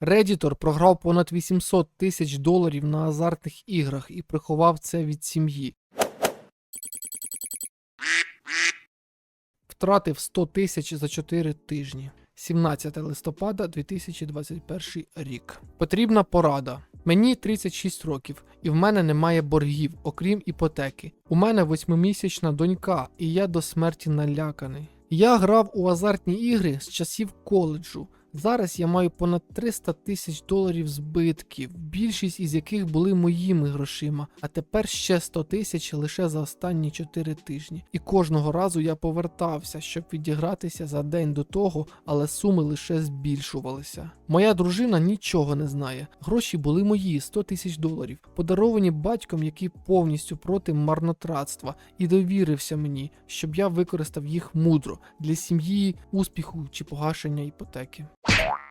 Редітор програв понад 800 тисяч доларів на азартних іграх і приховав це від сім'ї. Втратив 100 тисяч за 4 тижні. 17 листопада 2021 рік. Потрібна порада. Мені 36 років, і в мене немає боргів, окрім іпотеки. У мене восьмимісячна донька, і я до смерті наляканий. Я грав у азартні ігри з часів коледжу. Зараз я маю понад 300 тисяч доларів збитків, більшість із яких були моїми грошима, а тепер ще 100 тисяч лише за останні 4 тижні. І кожного разу я повертався, щоб відігратися за день до того, але суми лише збільшувалися. Моя дружина нічого не знає. Гроші були мої 100 тисяч доларів, подаровані батьком, який повністю проти марнотратства, і довірився мені, щоб я використав їх мудро для сім'ї, успіху чи погашення іпотеки. Bye.